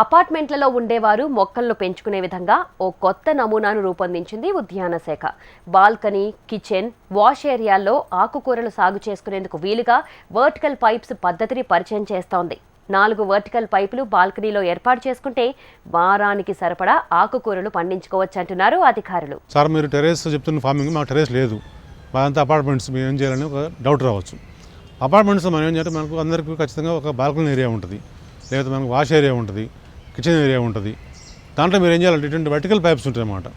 అపార్ట్మెంట్లలో ఉండేవారు మొక్కలను పెంచుకునే విధంగా ఓ కొత్త నమూనాను రూపొందించింది ఉద్యాన శాఖ. బాల్కనీ కిచెన్ వాష్ ఏరియాల్లో ఆకుకూరలు సాగు చేసుకునేందుకు వీలుగా వర్టికల్ పైప్స్ పద్ధతిని పరిచయం చేస్తోంది. నాలుగు వర్టికల్ పైపులు బాల్కనీలో ఏర్పాటు చేసుకుంటే వారానికి సరిపడా ఆకుకూరలు పండించుకోవచ్చంటున్నారు అధికారులు. సార్ మీరు టెరేస్ చెప్తున్న ఫార్మింగ్ మాకు టెరేస్ లేదు. మాదంతా అపార్ట్మెంట్స్ మేము ఏం చేయాలని ఒక డౌట్ రావచ్చు. అపార్ట్మెంట్స్ మనం ఏం చేయాలంటే మనకు అందరికీ ఖచ్చితంగా ఒక బాల్కనీ ఏరియా ఉంటుంది. లేకపోతే మనకు వాష్ ఏరియా ఉంటుంది. కిచెన్ ఏరియా ఉంటుంది. దాంట్లో మీరు ఏం చేయాలంటే ఇటువంటి వర్టికల్ పైప్స్ ఉంటాయి అన్నమాట.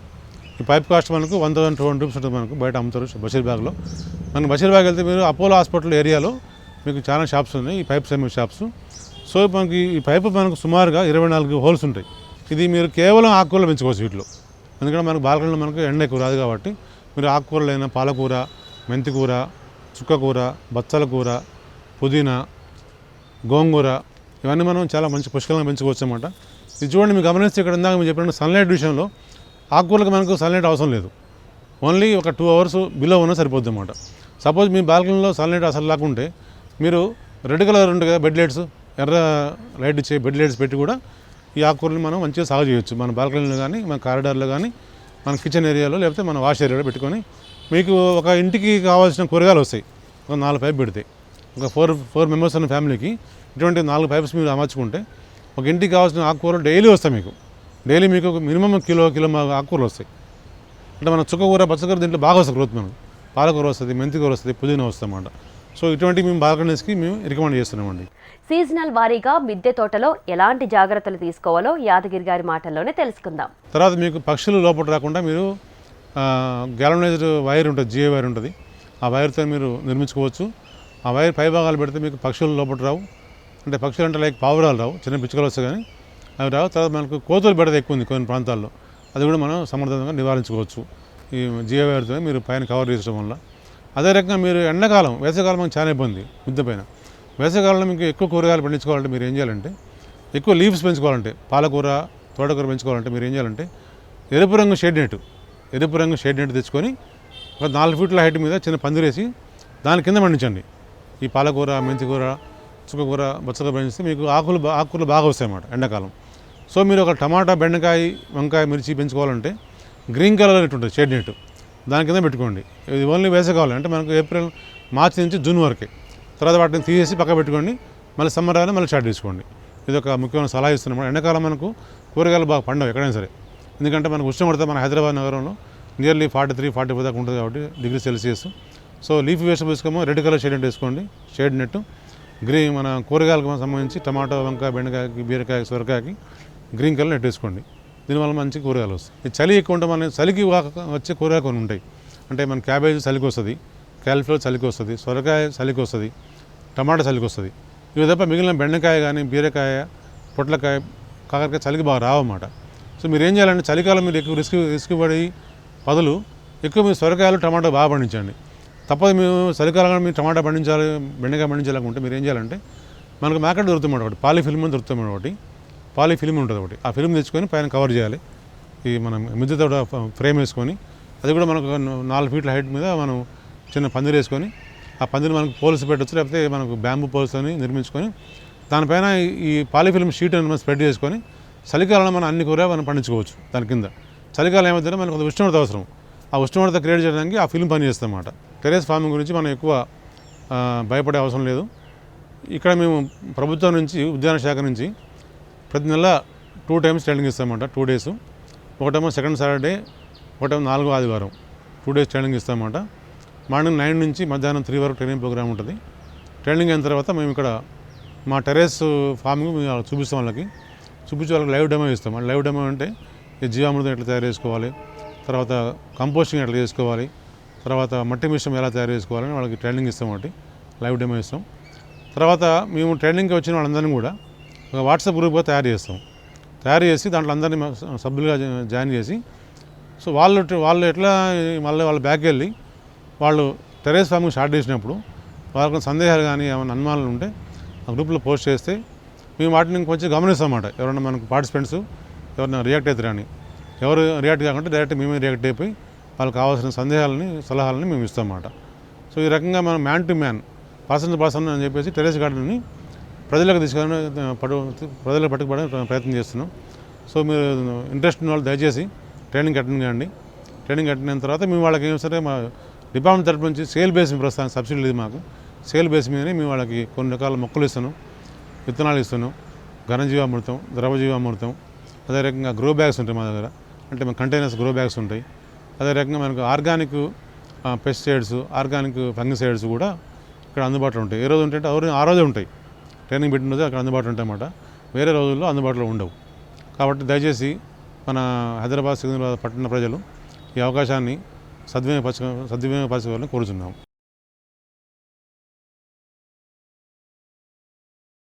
ఈ పైప్ కాస్ట్ మనకు one thousand two hundred rupees ఉంటుంది మనకు బయట అమ్ముతారు బషీర్బాగ్లో మనకు బషీర్బాగ్ వెళ్తే మీరు అపోలో హాస్పిటల్ ఏరియాలో మీకు చాలా షాప్స్ ఉన్నాయి. ఈ పైప్స్ అమ్మే షాప్స్ సో మనకి ఈ పైపు మనకు సుమారుగా ఇరవై నాలుగు హోల్స్ ఉంటాయి. ఇది మీరు కేవలం ఆకుకూరలు పెంచుకోవచ్చు వీటిలో. ఎందుకంటే మనకు బాల్కనీలో మనకు ఎండ ఎక్కువ రాదు కాబట్టి మీరు ఆకుకూరలైన పాలకూర మెంతికూర చుక్కకూర బచ్చల కూర పుదీనా గోంగూర ఇవన్నీ మనం చాలా మంచి పుష్కలంగా పెంచుకోవచ్చు అనమాట ఇది చూడండి మీరు గమనిస్తే ఇక్కడ ఇందాక మీరు చెప్పిన సన్లైట్ విషయంలో ఆకుకూరలకు మనకు సన్లైట్ అవసరం లేదు. ఓన్లీ ఒక టూ అవర్స్ బిలో ఉన్నా సరిపోద్ది అనమాట సపోజ్ మీ బాల్కనీలో సన్లైట్ అసలు లేకుంటే మీరు రెడ్ కలర్ ఉంటుంది కదా బెడ్ లైట్స్ ఎర్ర లైట్ ఇచ్చే బెడ్ లైట్స్ పెట్టి కూడా ఈ ఆకుకూరలు మనం మంచిగా సాగు చేయొచ్చు. మన బాల్కనీలో కానీ మన కారిడార్లో కానీ మన కిచెన్ ఏరియాలో లేకపోతే మన వాష్ ఏరియాలో పెట్టుకొని మీకు ఒక ఇంటికి కావాల్సిన కూరగాయలు వస్తాయి. ఒక నాలుగు పైపు పెడితే. ఒక ఫోర్ ఫోర్ మెంబర్స్ ఉన్న ఫ్యామిలీకి ఇటువంటి నాలుగు పైప్స్ మీరు అమర్చుకుంటే ఒక ఇంటికి కావాల్సిన ఆకుకూరలు డైలీ వస్తాయి మీకు. డైలీ మీకు మినిమం కిలో కిలో ఆకుకూరలు వస్తాయి. అంటే మన చుక్కకూర పచ్చకూర దీంట్లో బాగా వస్తుంది గ్రోత్ మనకు. పాలకూర వస్తుంది మెంతికూర వస్తుంది పుదీనా వస్తుంది అన్నమాట. సో ఇటువంటి మేము బాల్కనీస్కి మేము రికమెండ్ చేస్తున్నామండి. సీజనల్ వారీగా మిద్దె తోటలో ఎలాంటి జాగ్రత్తలు తీసుకోవాలో యాదగిరి గారి మాటల్లోనే తెలుసుకుందాం. తర్వాత మీకు పక్షులు లోపల రాకుండా మీరు గ్యాలనైజ్డ్ వైర్ ఉంటుంది జియో వైర్ ఉంటుంది. ఆ వైర్తో మీరు నిర్మించుకోవచ్చు. ఆ వైర్ పై భాగాలు పెడితే మీకు పక్షులు లోపల రావు. అంటే పక్షులు అంటే లైక్ పావురాలు రావు. చిన్న పిచ్చుకలు వస్తాయి కానీ అవి రావు. తర్వాత మనకు కోతులు పెడత ఎక్కువ ఉంది కొన్ని ప్రాంతాల్లో. అది కూడా మనం సమర్థంగా నివారించుకోవచ్చు. ఈ జియో వైర్తో మీరు పైన కవర్ చేసడం వల్ల. అదే రకంగా మీరు ఎండాకాలం వేసవికాలం మనకు చాలా ఇబ్బంది మిద్దె పైన. వేసవికాలంలో మీకు ఎక్కువ కూరగాయలు పండించుకోవాలంటే మీరు ఏం చేయాలంటే ఎక్కువ లీవ్స్ పెంచుకోవాలంటే పాలకూర తోటకూర పెంచుకోవాలంటే మీరు ఏం చేయాలంటే ఎరుపు రంగు షేడ్ నెట్ ఎరుపు రంగు షేడ్ నెట్ తెచ్చుకొని ఒక నాలుగు ఫీట్ల హైట్ మీద చిన్న పందిరేసి దాని కింద పండించండి. ఈ పాలకూర మెంతికూర చుక్కకూర బచ్చకూర పండిస్తే మీకు ఆకులు బా- ఆకుకూరలు బాగా వస్తాయి అన్నమాట ఎండాకాలం. సో మీరు ఒక టమాటా బెండకాయ వంకాయ మిర్చి పెంచుకోవాలంటే గ్రీన్ కలర్ నెట్ ఉంటుంది షెడ్ నెట్. దాని కింద పెట్టుకోండి. ఇది ఓన్లీ వేసవికాలం అంటే మనకు ఏప్రిల్ మార్చి నుంచి జూన్ వరకే. తర్వాత వాటిని తీసేసి పక్క పెట్టుకోండి. మళ్ళీ సమ్మర్ రాగానే మళ్ళీ స్టార్ట్ చేసుకోండి ఇది ఒక ముఖ్యమైన సలహా ఇస్తున్నాం ఎండాకాలం మనకు కూరగాయలు బాగా పండవు ఎక్కడైనా సరే. ఎందుకంటే మనకు ఉష్ణోగ్రత మన హైదరాబాద్ నగరంలో nearly forty three forty five దాకా ఉంటుంది కాబట్టి degree Celsius. So leaf vegetables వేసుకోమో red colour shade net వేసుకోండి షేడ్ నెట్ గ్రీన్ మన కూరగాయలకు సంబంధించి టమాటో వంకాయ బెండకాయకి బీరకాయ సొరకాయకి గ్రీన్ కలర్ నెట్ వేసుకోండి. దీనివల్ల మంచి కూరగాయలు వస్తాయి. ఈ చలి ఎక్కువ ఉంటే మన చలికి వచ్చే కూరగాయలు కొన్ని ఉంటాయి. అంటే మన క్యాబేజ్ చలికి వస్తుంది క్యాలిఫ్లవర్ చలికి వస్తుంది సొరకాయ చలికి వస్తుంది టమాటా చలికి వస్తుంది. ఇవి తప్ప మిగిలిన బెండకాయ కానీ బీరకాయ పొట్లకాయ కాకరకాయ చలికి బాగా రావన్నమాట. సో మీరు ఏం చేయాలంటే చలికాలం మీరు ఎక్కువ రిస్క్ రిస్క్ పడి బదులు ఎక్కువ మీరు సొరకాయలు టమాటా బాగా పండించండి. తప్పదు మేము చలికాలంగా మీరు టమాటా పండించాలి బెండకాయ పండించాలనుకుంటే మీరు ఏం చేయాలంటే మనకు మార్కెట్ దొరుకుతుంది ఒకటి పాలీ ఫిల్మ్ అని దొరుకుతుంది ఒకటి పాలీ ఫిల్మ్ ఉంటుంది ఒకటి. ఆ ఫిల్మ్ తెచ్చుకొని పైన కవర్ చేయాలి. ఈ మనం మిద్దెతో ఫ్రేమ్ వేసుకొని అది కూడా మనకు ఒక నాలుగు ఫీట్ల హైట్ మీద మనం చిన్న పందిరి వేసుకొని ఆ పందిరి మనకు పోల్స్ పెట్టచ్చు లేకపోతే మనకు బ్యాంబూ పోల్స్ అని నిర్మించుకొని దానిపైన ఈ- పాలిఫిల్మ్ షీట్ అని మనం స్ప్రెడ్ చేసుకొని చలికాలంలో మనం అన్ని కూర మనం పండించుకోవచ్చు దాని కింద. చలికాలం ఏమవుతుందంటే మనకు కొంత ఉష్ణోగ్రత అవసరం. ఆ ఉష్ణోగ్రత క్రియేట్ చేయడానికి ఆ ఫిల్మ్ పని అన్నమాట. టెరెస్ ఫార్మింగ్ గురించి మనం ఎక్కువ భయపడే అవసరం లేదు. ఇక్కడ మేము ప్రభుత్వం నుంచి ఉద్యాన శాఖ నుంచి ప్రతి నెల టూ టైమ్స్ ట్రైనింగ్ ఇస్తామంట టూ డేస్. ఒకటేమో సెకండ్ సాటర్డే ఒకటేమో నాలుగో ఆదివారం. టూ డేస్ ట్రైనింగ్ ఇస్తామంట. మార్నింగ్ నైన్ నుంచి మధ్యాహ్నం త్రీ వరకు ట్రైనింగ్ ప్రోగ్రామ్ ఉంటుంది. ట్రైనింగ్ అయిన తర్వాత మేము ఇక్కడ మా టెరెస్ ఫార్మింగ్ మేము చూపిస్తాం వాళ్ళకి. చూపించి వాళ్ళకి లైవ్ డెమో ఇస్తాం. లైవ్ డెమో అంటే జీవామృతం ఎట్లా తయారు చేసుకోవాలి తర్వాత కంపోస్టింగ్ ఎట్లా చేసుకోవాలి తర్వాత మట్టి మిశ్రమం ఎలా తయారు చేసుకోవాలని వాళ్ళకి ట్రైనింగ్ ఇస్తాం ఒకటి. లైవ్ డెమో ఇస్తాం. తర్వాత మేము ట్రైనింగ్కి వచ్చిన వాళ్ళందరినీ కూడా ఒక వాట్సాప్ గ్రూప్గా తయారు చేస్తాం. తయారు చేసి దాంట్లో అందరినీ సభ్యులుగా జాయిన్ చేసి సో వాళ్ళు వాళ్ళు ఎట్లా మళ్ళీ వాళ్ళ బ్యాక్ వెళ్ళి వాళ్ళు టెరేస్ ఫార్మింగ్ స్టార్ట్ చేసినప్పుడు వాళ్ళకి సందేహాలు కానీ ఏమైనా అనుమానాలు ఉంటే ఆ గ్రూప్లో పోస్ట్ చేస్తే మేము వాటిని కొంచెం గమనిస్తాం అన్నమాట ఎవరైనా మనకు పార్టిసిపెంట్స్ ఎవరైనా రియాక్ట్ అవుతారని ఎవరు రియాక్ట్ కాకుండా డైరెక్ట్ మేమే రియాక్ట్ అయిపోయి వాళ్ళకి కావాల్సిన సందేహాలని సలహాలని మేము ఇస్తాం అన్నమాట సో ఈ రకంగా మనం man to man person to person అని చెప్పేసి టెరెస్ గార్డెన్ని ప్రజలకు తీసుకొని పడు ప్రజలకు పట్టుకుపడే ప్రయత్నం చేస్తున్నాం. సో మీరు ఇంట్రెస్ట్ ఉన్న వాళ్ళు దయచేసి ట్రైనింగ్ అటెండ్ కాండి ట్రైనింగ్ అటెండ్ అయిన తర్వాత మేము వాళ్ళకి ఏం సరే మా డిపార్ట్మెంట్ తరపు నుంచి సేల్ బేస్ ప్రస్తుతానికి సబ్సిడీ లేదు మాకు. సేల్ బేస్ మీదనే మేము వాళ్ళకి కొన్ని రకాల మొక్కలు ఇస్తున్నాం. విత్తనాలు ఇస్తున్నాం. ఘనజీవామృతం ద్రవజీవామృతం అదే రకంగా గ్రో బ్యాగ్స్ ఉంటాయి మా దగ్గర. అంటే మా కంటైనర్స్ గ్రో బ్యాగ్స్ ఉంటాయి. అదే రకంగా మనకు ఆర్గానిక్ పెస్టిసైడ్స్ ఆర్గానిక్ ఫంగిసైడ్స్ కూడా ఇక్కడ అందుబాటులో ఉంటాయి. ఏ రోజు ఉంటాయంటే ఆ రోజు- రోజే ఉంటాయి. ట్రైనింగ్ పెట్టిన రోజు అక్కడ అందుబాటులో ఉంటాయి అన్నమాట. వేరే రోజుల్లో అందుబాటులో ఉండవు. కాబట్టి దయచేసి మన హైదరాబాద్ సికింద్రాబాద్ పట్టణ ప్రజలు ఈ అవకాశాన్ని సద్వినియోగపరచ సద్వినియోగపరచుకోవాలని కోరుతున్నాము